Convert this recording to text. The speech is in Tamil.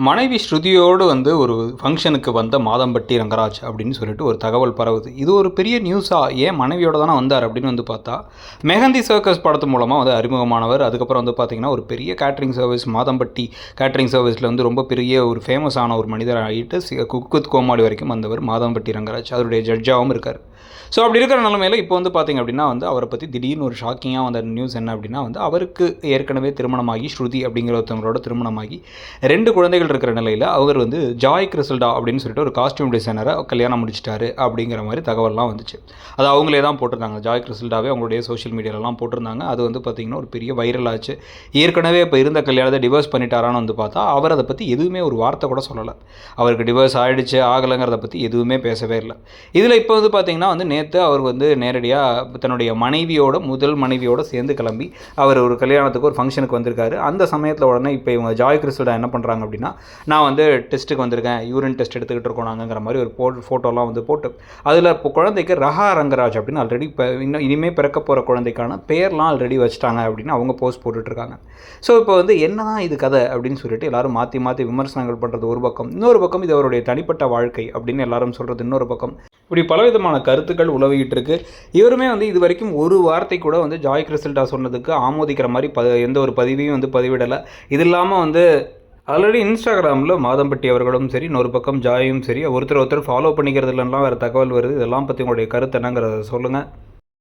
மனைவி ஸ்ருதியோடு வந்து ஒரு ஃபங்க்ஷனுக்கு வந்த மாதம்பட்டி ரங்கராஜ் அப்படின்னு சொல்லிட்டு ஒரு தகவல் பரவுது. இது ஒரு பெரிய நியூஸாக ஏன் மனைவியோட தானே வந்தார் அப்படின்னு வந்து பார்த்தா மெஹந்தி சர்க்கஸ் படத்து மூலமாக வந்து அறிமுகமானவர். அதுக்கப்புறம் வந்து பார்த்திங்கன்னா ஒரு பெரிய கேட்ரிங் சர்வீஸ் மாதம்பட்டி கேட்ரிங் சர்வீஸில் வந்து ரொம்ப பெரிய ஒரு ஃபேமஸான ஒரு மனிதர் ஆகிட்டு சி- கோமாளி வரைக்கும் வந்தவர் மாதம்பட்டி ரங்கராஜ். அவருடைய ஜட்ஜாகவும் இருக்கார். ஸோ அப்படி இருக்கிற நிலமையில இப்போ வந்து பார்த்தீங்க அப்படின்னா வந்து அவரை பற்றி திடீர்னு ஒரு ஷாக்கிங்காக வந்த நியூஸ் என்ன அப்படின்னா வந்து அவருக்கு ஏற்கனவே திருமணமாகி ஸ்ருதி அப்படிங்கிற ஒருத்தவங்களோட திருமணமாகி ரெண்டு குழந்தைகள் இருக்கிற நிலையில் அவர் வந்து ஜாய் கிறிசல்டா அப்படின்னு சொல்லிட்டு ஒரு காஸ்டியூம் டிசைனரை கல்யாணம் முடிச்சிட்டாரு அப்படிங்கிற மாதிரி தகவல்லாம் வந்துச்சு. அது அவங்களே தான் போட்டிருந்தாங்க. ஜாய் கிறிசல்டாவே அவங்களுடைய சோஷியல் மீடியாலலாம் போட்டிருந்தாங்க. அது வந்து பார்த்திங்கன்னா ஒரு பெரிய வைரல் ஆச்சு. ஏற்கனவே இப்போ இருந்த கல்யாணத்தை டிவோர்ஸ் பண்ணிட்டாரான்னு வந்து பார்த்தா அவர் அதை பற்றி எதுவுமே ஒரு வார்த்தை கூட சொல்லலை. அவருக்கு டிவோர்ஸ் ஆகிடுச்சு ஆகலைங்கிறத பற்றி எதுவுமே பேசவே இல்லை. இதில் இப்போ வந்து பார்த்திங்கன்னா வந்து நேற்று அவர் வந்து நேரடியாக தன்னுடைய மனைவியோட முதல் மனைவியோட சேர்ந்து கிளம்பி அவர் ஒரு கல்யாணத்துக்கு ஒரு ஃபங்க்ஷனுக்கு வந்திருக்காரு. அந்த சமயத்தில் உடனே இப்போ இவங்க ஜாய் கிறிஸ்டா என்ன பண்ணுறாங்க அப்படின்னா நான் வந்து டெஸ்ட்டுக்கு வந்திருக்கேன் யூரின் டெஸ்ட் எடுத்துக்கிட்டு இருக்கோம் நாங்கிற மாதிரி ஒரு போ ஃபோட்டோலாம் வந்து போட்டு அதில் இப்போ குழந்தைக்கு ரஹா ரங்கராஜ் அப்படின்னு ஆல்ரெடி இப்போ இன்னும் இனிமேல் பிறக்க போகிற குழந்தைக்கான பேர்லாம் ஆல்ரெடி வச்சுட்டாங்க அப்படின்னு அவங்க போஸ்ட் போட்டுட்ருக்காங்க. ஸோ இப்போ வந்து என்னதான் இது கதை அப்படின்னு சொல்லிட்டு எல்லோரும் மாற்றி மாற்றி விமர்சனங்கள் பண்ணுறது ஒரு பக்கம் இன்னொரு பக்கம் இது அவருடைய தனிப்பட்ட வாழ்க்கை அப்படின்னு எல்லாரும் சொல்கிறது இன்னொரு பக்கம். இப்படி பலவிதமான கருத்துக்கள் உலவிக்கிட்டு இருக்கு இவருமே வந்து இது வரைக்கும் ஒரு வார்த்தை கூட வந்து ஜாய் கிறிஸ்டல்டா சொன்னதுக்கு ஆமோதிக்கிற மாதிரி ப எந்த ஒரு பதிவையும் வந்து பதிவிடலை. இது இல்லாமல் வந்து ஆல்ரெடி இன்ஸ்டாகிராமில் மாதம்பட்டி அவர்களும் சரி இன்னொரு பக்கம் ஜாயும் சரி ஒருத்தர் ஒருத்தர் ஃபாலோ பண்ணிக்கிறதுலாம் வேறு தகவல் வருது. இதெல்லாம் பற்றி உங்களுடைய கருத்து என்னங்கிறத சொல்லுங்கள்